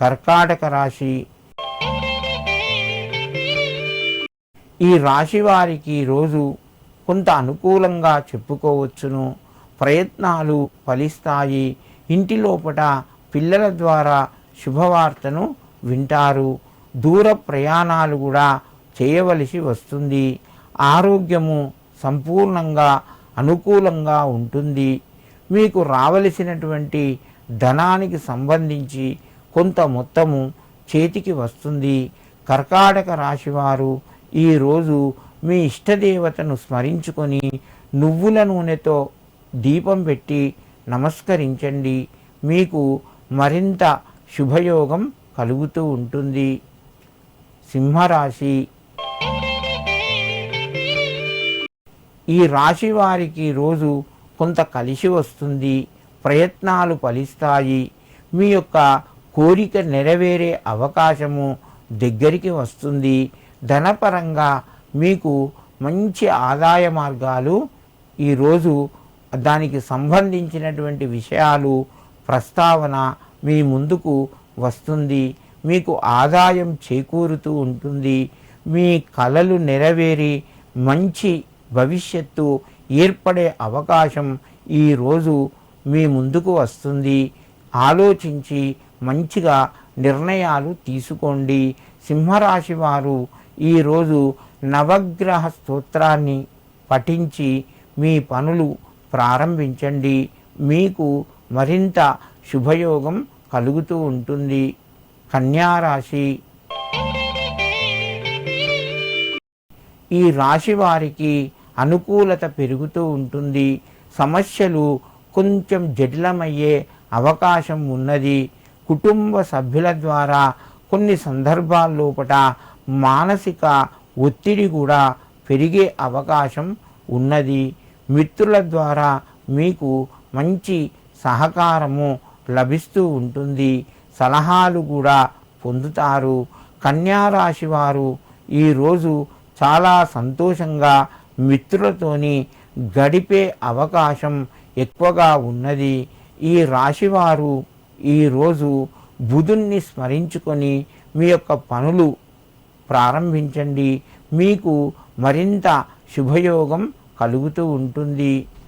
కర్కాటక రాశి. ఈ రాశి వారికి రోజు కొంత అనుకూలంగా చెప్పుకోవచ్చును. ప్రయత్నాలు ఫలిస్తాయి. ఇంటి లోపట పిల్లల ద్వారా శుభవార్తను వింటారు. దూర ప్రయాణాలు కూడా చేయవలసి వస్తుంది. ఆరోగ్యము సంపూర్ణంగా అనుకూలంగా ఉంటుంది. మీకు రావలసినటువంటి ధనానికి సంబంధించి కొంత మొత్తము చేతికి వస్తుంది. కర్కాటక రాశివారు ఈరోజు మీ ఇష్టదేవతను స్మరించుకొని నువ్వుల నూనెతో దీపం పెట్టి నమస్కరించండి. మీకు మరింత శుభయోగం కలుగుతూ ఉంటుంది. సింహరాశి. ఈ రాశి వారికి రోజు కొంత కలిసి వస్తుంది. ప్రయత్నాలు ఫలిస్తాయి. మీ యొక్క కోరిక నెరవేరే అవకాశము దగ్గరికి వస్తుంది. ధనపరంగా మీకు మంచి ఆదాయ మార్గాలు ఈరోజు దానికి సంబంధించినటువంటి విషయాలు ప్రస్తావన మీ ముందుకు వస్తుంది. మీకు ఆదాయం చేకూరుతూ ఉంటుంది. మీ కలలు నెరవేరి మంచి భవిష్యత్తు ఏర్పడే అవకాశం ఈరోజు మీ ముందుకు వస్తుంది. ఆలోచించి మంచిగా నిర్ణయాలు తీసుకోండి. సింహరాశి వారు ఈరోజు నవగ్రహ స్తోత్రాన్ని పఠించి మీ పనులు ప్రారంభించండి. మీకు మరింత శుభయోగం కలుగుతూ ఉంటుంది. కన్యారాశి. ఈ రాశి వారికి అనుకూలత పెరుగుతూ ఉంటుంది. సమస్యలు కొంచెం జటిలమయ్యే అవకాశం ఉన్నది. కుటుంబ సభ్యుల ద్వారా కొన్ని సందర్భాల్లోపట మానసిక ఒత్తిడి కూడా పెరిగే అవకాశం ఉన్నది. మిత్రుల ద్వారా మీకు మంచి సహకారము లభిస్తూ ఉంటుంది. సలహాలు కూడా పొందుతారు. కన్యారాశి వారు ఈరోజు చాలా సంతోషంగా మిత్రులతోని గడిపే అవకాశం ఎక్కువగా ఉన్నది. ఈ రాశివారు ఈరోజు బుధుణ్ణి స్మరించుకొని మీ యొక్క పనులు ప్రారంభించండి. మీకు మరింత శుభయోగం కలుగుతూ ఉంటుంది.